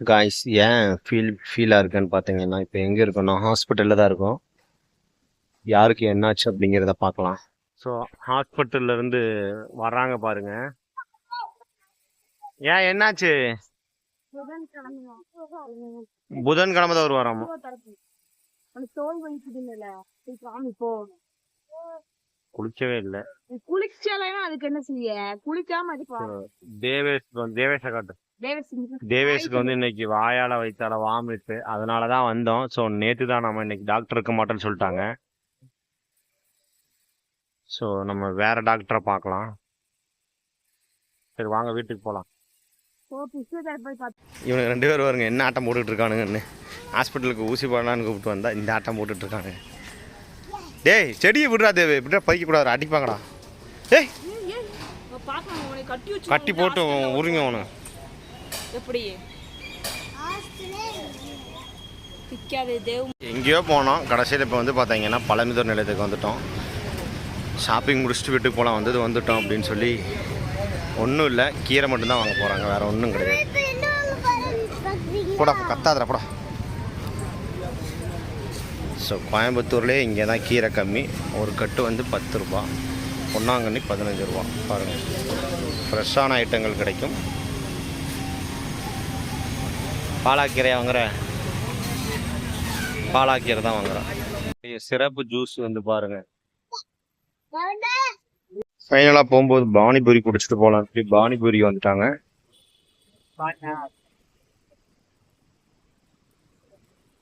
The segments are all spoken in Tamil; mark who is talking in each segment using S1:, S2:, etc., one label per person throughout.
S1: காய்ஸ் ஏன் ஃபீல் ஃபீலாக இருக்குன்னு பார்த்தீங்கன்னா இப்போ எங்கே இருக்கோம்னா ஹாஸ்பிட்டலில் தான் இருக்கோம். யாருக்கு என்னாச்சு அப்படிங்கிறத பார்க்கலாம் ஸோ ஹாஸ்பிட்டல்லேருந்து வர்றாங்க பாருங்க. ஏன் என்னாச்சு? புதன்கிழமை தான் வருவாராமா?
S2: தோல் வலிக்குதுல்ல போய் காமி போ
S1: குளிக்கவே இல்லை.
S2: குளிச்சாலேனா அதுக்கு என்ன செய்ய? குளிக்காம
S1: தேவேஷ் தேவேஷ காட்டு. தேவேஷுக்கு வந்து இன்னைக்கு வாயால வைத்தால வாமிட்டு அதனால தான் வந்தோம். ஸோ நேற்று தான் நம்ம இன்னைக்கு டாக்டர் இருக்க மாட்டேன்னு சொல்லிட்டாங்க. ஸோ நம்ம வேற டாக்டரை பார்க்கலாம் சரி வாங்க வீட்டுக்கு போகலாம் இவனுக்கு ரெண்டு பேர் வருங்க என்ன ஆட்டம் போட்டுட்டு இருக்கானுங்கன்னு. ஹாஸ்பிட்டலுக்கு ஊசி போடலான்னு கூப்பிட்டு வந்தா இந்த ஆட்டம் போட்டுட்டு இருக்காங்க டேய் செடியை விடுறா தேவை. இப்படியா பறிக்க கூடாது அடிப்பாங்கடா. டேய்
S2: கட்டி வச்சு
S1: கட்டி போட்டு உருங்க அவனு.
S2: எப்படி
S1: எங்கேயோ போனோம். கடைசியில் இப்போ வந்து பார்த்தீங்கன்னா பழமிதர் நிலையத்துக்கு வந்துட்டோம். ஷாப்பிங் முடிச்சுட்டு வீட்டுக்கு போகலாம் வந்தது வந்துட்டோம் அப்படின்னு சொல்லி ஒன்றும் இல்லை. கீரை மட்டும்தான் வாங்க போகிறாங்க வேறு ஒன்றும் கிடையாது. போடா. கத்தாதடா போடா. ஸோ கோயம்புத்தூர்லேயே இங்கே தான் கீரை கம்மி. ஒரு கட்டு வந்து பத்து ரூபா. பொன்னாங்கண்ணி பதினஞ்சு ரூபா. பாருங்கள் ஃப்ரெஷ்ஷான ஐட்டங்கள் கிடைக்கும். பாலாக்கீரை வாங்குகிறேன் பாலாக்கீரை தான் வாங்குகிறேன் சிறப்பு ஜூஸ் வந்து பாருங்கள் ஃபைனலாக போகும்போது பானிபூரி குடிச்சிட்டு போகலாம். சொல்லி பானிபூரி வந்துட்டாங்க.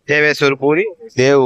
S1: देवेश्वर पुरी। देव